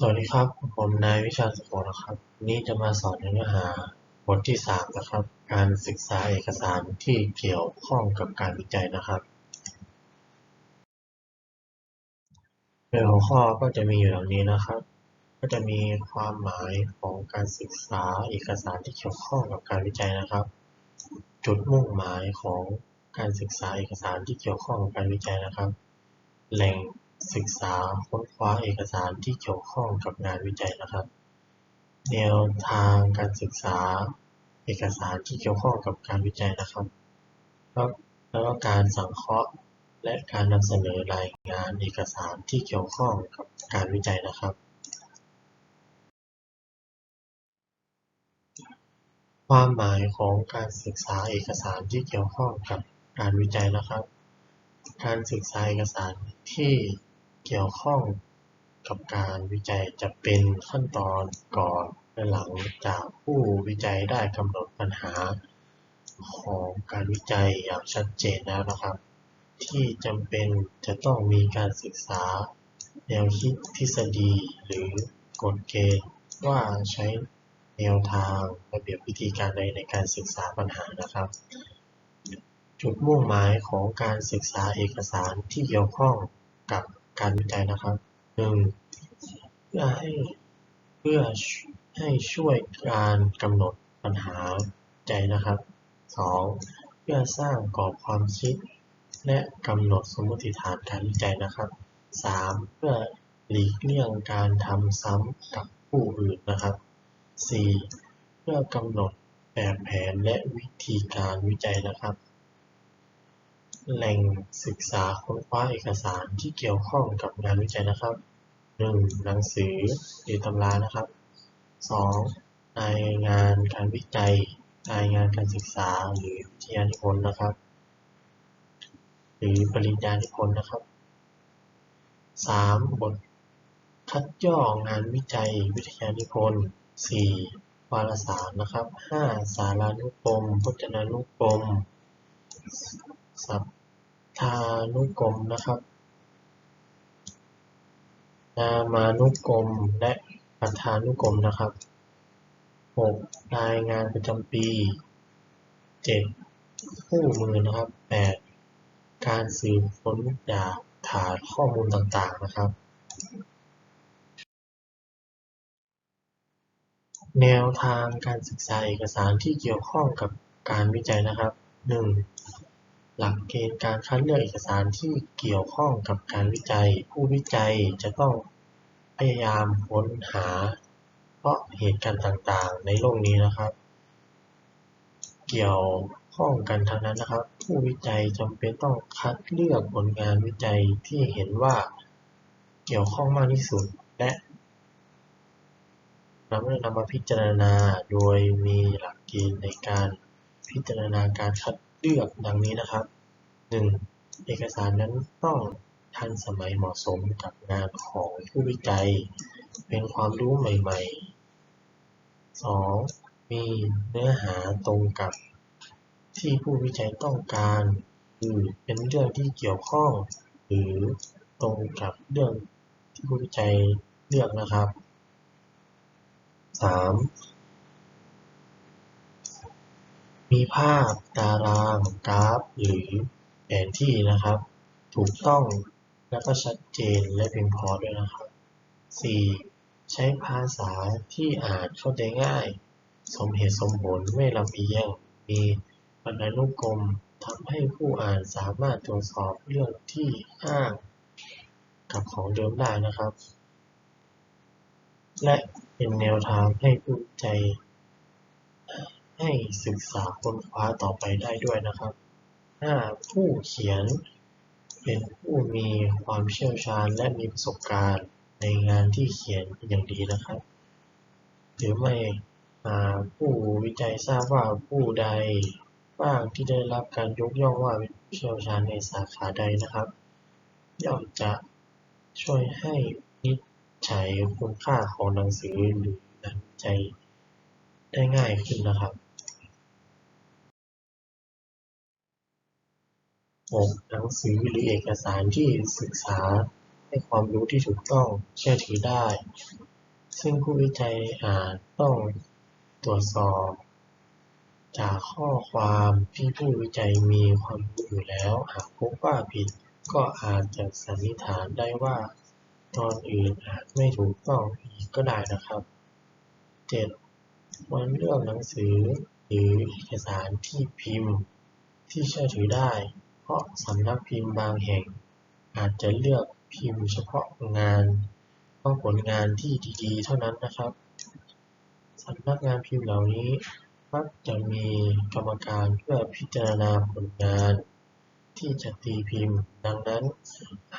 สวัสดีครับ ผมนายวิชาสุโขนะครับ นี้จะมาสอนเนื้อหาบทที่สามนะครับ การศึกษาเอกสารที่เกี่ยวข้องกับการวิจัยนะครับ โดยหัวข้อก็จะมีอยู่ดังนี้นะครับ ก็จะมีความหมายของการศึกษาเอกสารที่เกี่ยวข้องกับการวิจัยนะครับ จุดมุ่งหมายของการศึกษาเอกสารที่เกี่ยวข้องกับการวิจัยนะครับ แหล่ง ศึกษาค้นคว้าเอกสารที่เกี่ยวข้องกับงานวิจัยนะครับ แนวทางการศึกษาเอกสารที่เกี่ยวข้องกับการวิจัยนะครับ แล้วแล้วก็การสังเคราะห์และการนำเสนอรายงานเอกสารที่เกี่ยวข้องกับการวิจัยนะครับ ความหมายของการศึกษาเอกสารที่เกี่ยวข้องกับการวิจัยนะครับ การศึกษาเอกสารที่ เกี่ยวข้องกับการวิจัยจะเป็นขั้นตอนก่อนและหลังจากผู้วิจัยได้กำหนดปัญหาของการวิจัยอย่างชัดเจนแล้วนะครับ ที่จำเป็นจะต้องมีการศึกษา แนวคิดทฤษฎีหรือกฎเกณฑ์ว่าใช้แนวทางระเบียบวิธีการใดในการศึกษาปัญหานะครับ จุดมุ่งหมายของการศึกษาเอกสารที่เกี่ยวข้องกับ การวิจัยนะครับหนึ่งเพื่อให้เพื่อให้ช่วยการกำหนดปัญหาใจนะครับสองเพื่อสร้างกรอบความคิด และกำหนดสมมติฐานการวิจัยนะครับสามเพื่อหลีกเลี่ยงการทำซ้ำกับผู้อื่นนะครับสี่เพื่อกำหนดแบบแผนและวิธีการวิจัยนะครับ แหล่งศึกษาค้นคว้าเอกสารที่เกี่ยวข้องกับงานวิจัยนะครับ 1. หนังสือหรือตำรานะครับ 2. รายงานการวิจัย รายงานการศึกษาหรือวิทยานิพนธ์นะครับ หรือปริญญานิพนธ์นะครับ 3. บทคัดย่อ งานวิจัย วิทยานิพนธ์ 4. วารสารนะครับ 5. สารานุกรมพจนานุกรมสัพท ทานุกรมนะครับ นามานุกรมและปัฏฐานุกรมนะครับ 6. รายงานประจำปี 7. คู่มือนะครับ 8. การสืบค้นจากฐานข้อมูลต่างๆนะครับ แนวทางการศึกษาเอกสารที่เกี่ยวข้องกับการวิจัยนะครับ 1. หลักเกณฑ์การคัดเลือกเอกสารที่เกี่ยวข้องกับการวิจัย ผู้วิจัยจะต้องพยายามค้นหา เพราะเหตุการณ์ต่างๆ ในโลกนี้นะครับ เกี่ยวข้องกันทั้งนั้นนะครับ ผู้วิจัยจำเป็นต้องคัดเลือกผลงานวิจัยที่เห็นว่าเกี่ยวข้องมากที่สุดและนำนำมาพิจารณาโดยมีหลักเกณฑ์ในการพิจารณาการคัด เลือกดังนี้นะครับ 1. เอกสารนั้นต้องทันสมัยเหมาะสมกับงานของผู้วิจัย เป็นความรู้ใหม่ ๆ 2. มีเนื้อหาตรงกับที่ผู้วิจัยต้องการคือเป็นเรื่องที่เกี่ยวข้อง หรือตรงกับเรื่องที่ผู้วิจัยเลือกนะครับ 3. มีภาพ ตาราง กราฟ หรือแผนที่นะครับ ถูกต้องและก็ชัดเจนและเพียงพอด้วยนะครับ 4. ใช้ภาษาที่อ่านเข้าใจง่าย สมเหตุสมผลไม่ลำเอียง มีบรรณานุกรมทำให้ผู้อ่านสามารถตรวจสอบเรื่องที่อ้างกับของเดิมได้นะครับ และเป็นแนวทางให้ผู้วิจัย ให้ศึกษาค้นคว้าต่อไปได้ด้วยนะครับ 5. ผู้เขียน เป็นผู้มีความเชี่ยวชาญและมีประสบการณ์ในงานที่เขียนเป็นอย่างดีนะครับ หรือไม่ผู้วิจัยทราบว่าผู้ใดบ้างที่ได้รับการยกย่องว่าเป็นผู้เชี่ยวชาญในสาขาใดนะครับ ย่อมจะช่วยให้นิจฉัยคุณค่าของหนังสือหรืองานวิจัยได้ง่ายขึ้นนะครับ หนังสือหรือเอกสารที่ศึกษาให้ความรู้ที่ถูกต้อง เชื่อถือได้ ซึ่งผู้วิจัยอาจต้องตรวจสอบ จากข้อความที่ผู้วิจัยมีความรู้อยู่แล้วหากพบว่าผิด ก็อาจจะสันนิษฐานได้ว่า ตอนอื่นอาจไม่ถูกต้องอีกก็ได้นะครับ 7. ควรเลือกหนังสือหรือเอกสารที่พิมพ์ ที่เชื่อถือได้ เพราะสำนักพิมพ์บางแห่งอาจจะเลือกพิมพ์เฉพาะงาน ต้องผลงานที่ดีๆ เท่านั้นนะครับสำนักงานพิมพ์เหล่านี้มักจะมีกรรมการเพื่อพิจารณาผลงาน ที่จะตีพิมพ์ ดังนั้น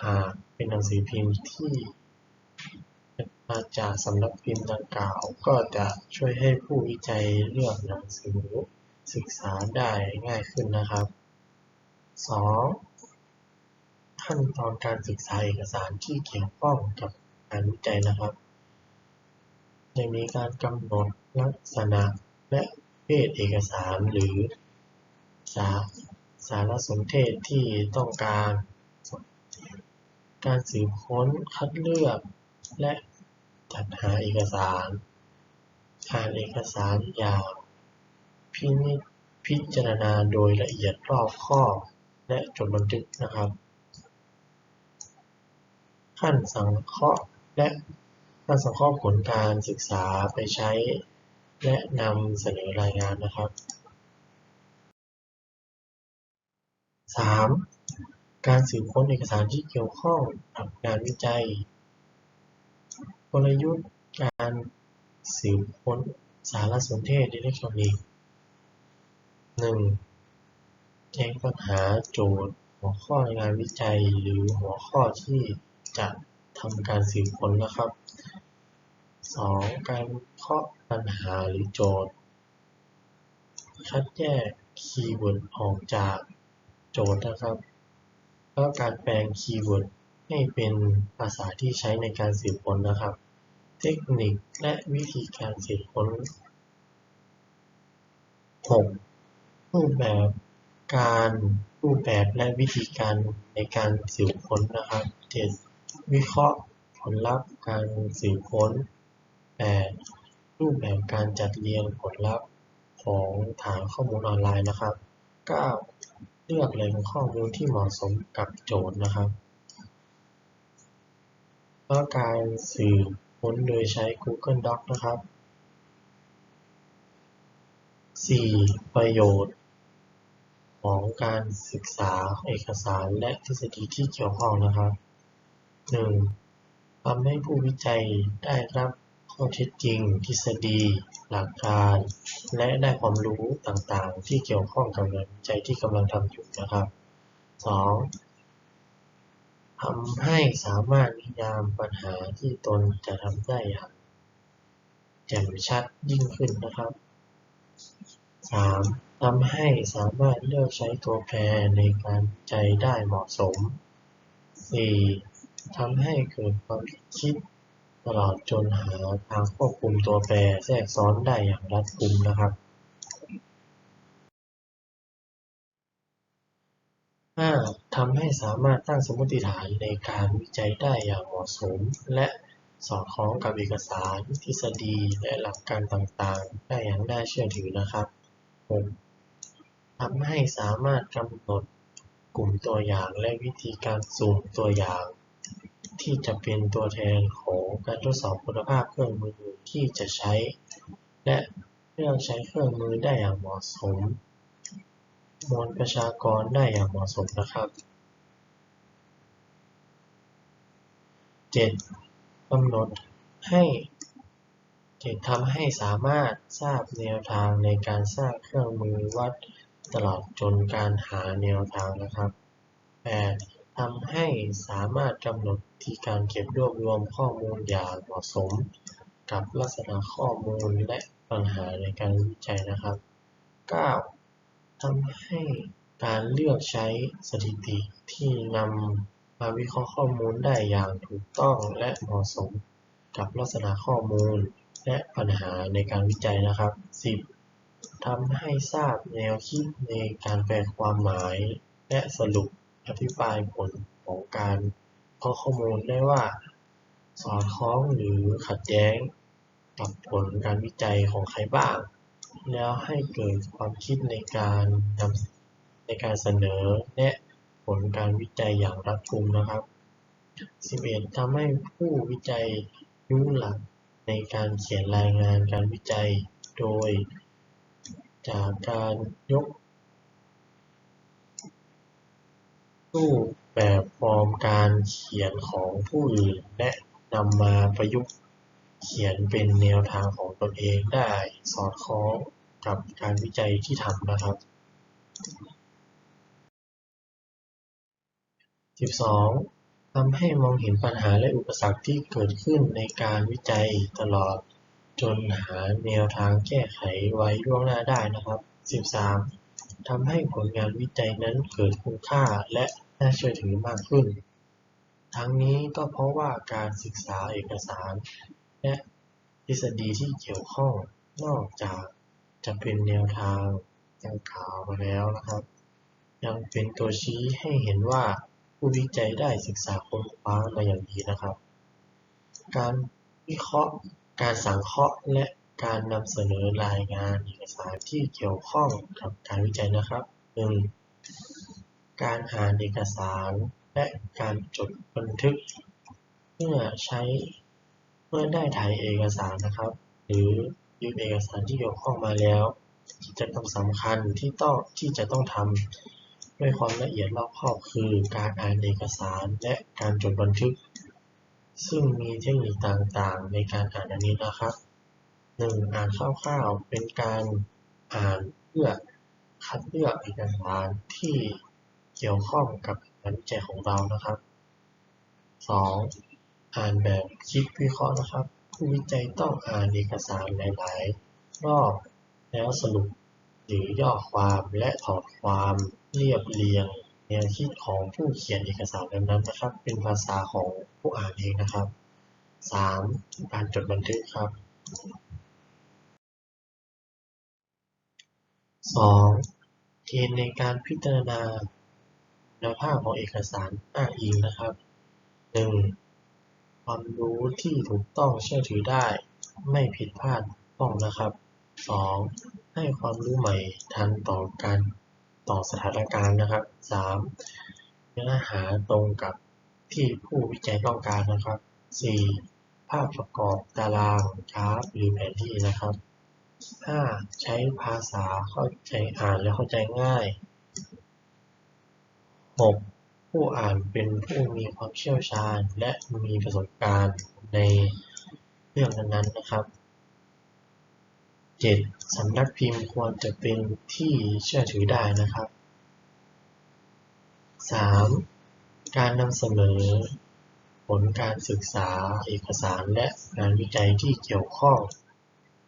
หากเป็นหนังสือพิมพ์ที่มาจากสำนักพิมพ์ดังกล่าว ก็จะช่วยให้ผู้วิจัยเลือกหนังสือศึกษาได้ง่ายขึ้นนะครับ 2. ขั้นตอนการศึกษาเอกสารที่เกี่ยวข้องกับการวิจัยนะครับจะมีการกำหนดลักษณะและเพศเอกสารหรือสาสารสนเทศที่ต้องการ การสืบค้นคัดเลือก และจัดหาเอกสาร อ่านเอกสารอย่างพินิจพิจารณาโดยละเอียดรอบคอบ และจดบันทึกนะครับ ขั้นสังเคราะห์และขั้นสังเคราะห์ผลการศึกษาไปใช้ และนำเสนอรายงานนะครับ 3. การสืบค้นเอกสารที่เกี่ยวข้องกับงานวิจัย กลยุทธ์การสืบค้นสารสนเทศอิเล็กทรอนิกส์ 1. แจ้งปัญหาโจทย์ หัวข้องานวิจัย หรือหัวข้อที่จะทำการสืบค้นนะครับ 2. การวิเคราะห์ปัญหาหรือโจทย์ คัดแยกคีย์เวิร์ดออกจากโจทย์นะครับ แล้วการแปลงคีย์เวิร์ดให้เป็นภาษาที่ใช้ในการสืบค้นนะครับ เทคนิคและวิธีการสืบค้น 6. รูปแบบ การรูปแบบและวิธีการในการสืบค้นนะครับ 7. วิเคราะห์ผลลัพธ์การสืบค้น 8. รูปแบบการจัดเรียงผลลัพธ์ของฐานข้อมูลออนไลน์นะครับ 9. เลือกแหล่งข้อมูลที่เหมาะสมกับโจทย์นะครับแล้วการสืบค้นโดยใช้ Google Docs นะครับ 4. ประโยชน์ ของการศึกษาเอกสารและทฤษฎีที่เกี่ยวข้องนะครับ 1. ทำให้ผู้วิจัยได้รับข้อเท็จจริง ทฤษฎี หลักการ และได้ความรู้ต่างๆ ที่เกี่ยวข้องกับงานวิจัยที่กำลังทำอยู่นะครับ 2. ทำให้สามารถนิยามปัญหาที่ตนจะทำได้อย่างแจ่มชัดยิ่งขึ้นนะครับ 3. ทำให้สามารถเลือกใช้ตัวแปรในการวิจัยได้เหมาะสม 4. ทำให้เกิดความคิดตลอดจนหาทางควบคุมตัวแปรแทรกซ้อนได้อย่างรัดกุมนะครับ 5. ทำให้สามารถตั้งสมมติฐานในการวิจัยได้อย่างเหมาะสม และสอดคล้องกับเอกสารทฤษฎีและหลักการต่างๆ ได้อย่างน่าเชื่อถือนะครับ 6. ทำให้สามารถกำหนดกลุ่มตัวอย่างและวิธีการสุ่มตัวอย่าง ที่จะเป็นตัวแทนของการทดสอบคุณภาพเครื่องมือที่จะใช้ และเลือกใช้เครื่องมือได้อย่างเหมาะสมมวลประชากรได้อย่างเหมาะสมนะครับ 7. กำหนดให้ จ็ดทำให้สามารถทราบแนวทางในการสร้างเครื่องมือวัดตลอดจนการหาแนวทางนะครับ 8. ทำให้สามารถกำหนดที่การเก็บรวบรวมข้อมูลอย่างเหมาะสม กับลักษณะข้อมูลและปัญหาในการวิจัยนะครับ 9. ทำให้การเลือกใช้สถิติที่นำมาวิเคราะห์ข้อมูลได้อย่างถูกต้องและเหมาะสม กับลักษณะข้อมูล และปัญหาในการวิจัยนะครับ 10. ทำให้ทราบแนวคิดในการแปลความหมาย และสรุปอธิบายผลของการเคราะข้อมูลได้ว่า สอดคล้องหรือขัดแย้งกับผลการวิจัยของใครบ้าง แล้วให้เกิดความคิดในการนำในการเสนอแนะผลการวิจัยอย่างรัดกุมนะครับ 11. ทำให้ผู้วิจัยรู้หลัก ในการเขียนรายงานการวิจัย โดย จากการยกรูปแบบฟอร์มการเขียนของผู้อื่น และนำมาประยุกต์เขียนเป็นแนวทางของตนเองได้สอดคล้องกับการวิจัยที่ทำนะครับ 12. ทำให้มองเห็นปัญหาและอุปสรรคที่เกิดขึ้นในการวิจัยตลอดจนหาแนวทางแก้ไขไว้ล่วงหน้าได้นะครับ 13. ทำให้ผลงานวิจัยนั้นเกิดคุณค่าและน่าเชื่อถือมากขึ้น ทั้งนี้ก็เพราะว่าการศึกษาเอกสาร และทฤษฎีที่เกี่ยวข้องนอกจากจะเป็นแนวทางดังกล่าวมาแล้วนะครับ ยังเป็นตัวชี้ให้เห็นว่า ผู้วิจัยได้ศึกษาค้นคว้ามาอย่างดีนะครับ การวิเคราะห์ การสังเคราะห์ และการนำเสนอรายงานเอกสารที่เกี่ยวข้องกับการวิจัยนะครับ 1. การอ่านเอกสารและการจดบันทึกเมื่อใช้เมื่อได้ถ่ายเอกสารนะครับ หรือยืมเอกสารที่เกี่ยวข้องมาแล้วกิจกรรมสำคัญที่ต้องที่จะต้องทำ ด้วยความละเอียดรอบคอบคือการอ่านเอกสารและการจดบันทึก ซึ่งมีเทคนิคต่างๆ ในการอ่านอันนี้นะครับ 1. อ่านคร่าวๆ เป็นการอ่านเพื่อคัดเลือกเอกสารที่เกี่ยวข้องกับงานวิจัยของเรานะครับ 2. อ่านแบบคิดวิเคราะห์นะครับ ผู้วิจัยต้องอ่านเอกสารหลายๆ รอบแล้วสรุปหรือย่อความและถอดความ เรียบเรียงแนวคิดของผู้เขียนเอกสารนั้นๆนะครับ เป็นภาษาของผู้อ่านเองนะครับ 3. การจดบันทึกครับ 2. เกณฑ์ในการพิจารณาคุณภาพของเอกสารอ้างอิงนะครับ 1. ความรู้ที่ถูกต้องเชื่อถือได้ ไม่ผิดพลาดต้องนะครับ 2. ให้ความรู้ใหม่ทันต่อการ ต่อสถานการณ์นะครับ 3. เนื้อหาตรงกับที่ผู้วิจัยต้องการนะครับ 4. ภาพประกอบตารางกราฟหรือแผนที่นะครับ 5. ใช้ภาษาเข้าใจอ่านและเข้าใจง่าย 6. ผู้อ่านเป็นผู้มีความเชี่ยวชาญและมีประสบการณ์ในเรื่องนั้นๆนะครับ 7. สำนักพิมพ์ควรจะเป็นที่เชื่อถือได้นะครับ 3. การนำเสนอ ผลการศึกษาเอกสารและงานวิจัยที่เกี่ยวข้อง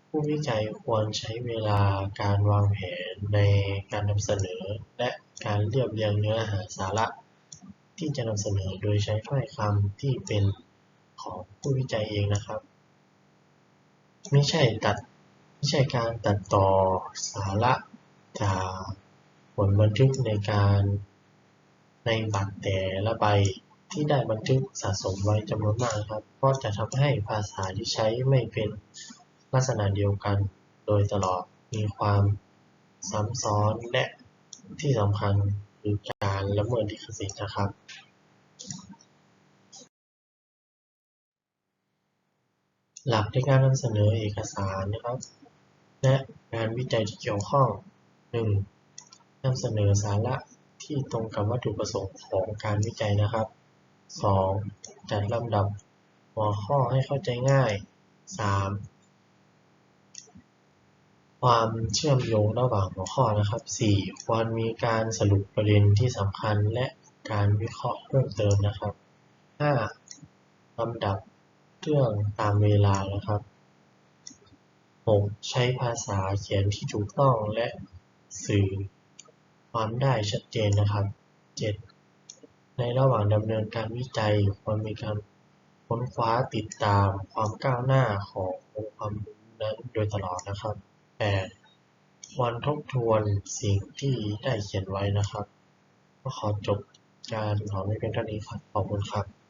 ผู้วิจัยควรใช้เวลาการวางแผนในการนำเสนอ และการเรียบเรียงเนื้อหาสาระ ที่จะนำเสนอโดยใช้ถ้อยคำที่เป็นของผู้วิจัยเองนะครับ ไม่ใช่ตัด ไม่ใช่การตัดต่อสาระจากผลบันทึกในการในบัตรแต่ละใบที่ได้บันทึกสะสมไว้จำนวนมากครับเพราะจะทำให้ภาษาที่ใช้ไม่เป็นลักษณะเดียวกัน โดยตลอดมีความซ้ำซ้อนและที่สำคัญคือการละเมิดลิขสิทธิ์นะครับ หลักในการนำเสนอเอกสารนะครับ และงานวิจัยที่เกี่ยวข้อง 1. นำเสนอสาระที่ตรงกับวัตถุประสงค์ของการวิจัยนะครับ 2. จัดลำดับหัวข้อให้เข้าใจง่าย 3. ความเชื่อมโยงระหว่างหัวข้อนะครับ 4. ควรมีการสรุปประเด็นที่สำคัญและการวิเคราะห์เพิ่มเติมนะครับ 5. ลำดับเรื่องตามเวลานะครับ 6. ใช้ภาษาเขียนที่ถูกต้องและสื่อความได้ชัดเจนนะครับ 7. ในระหว่างดำเนินการวิจัยควรมีการค้นคว้าติดตามความก้าวหน้าขององค์ความรู้นั้นโดยตลอดนะครับ 8. ควรทบทวนสิ่งที่ได้เขียนไว้นะครับ ก็ขอจบการขอไม่เป็นเท่านี้ครับ ขอบคุณครับ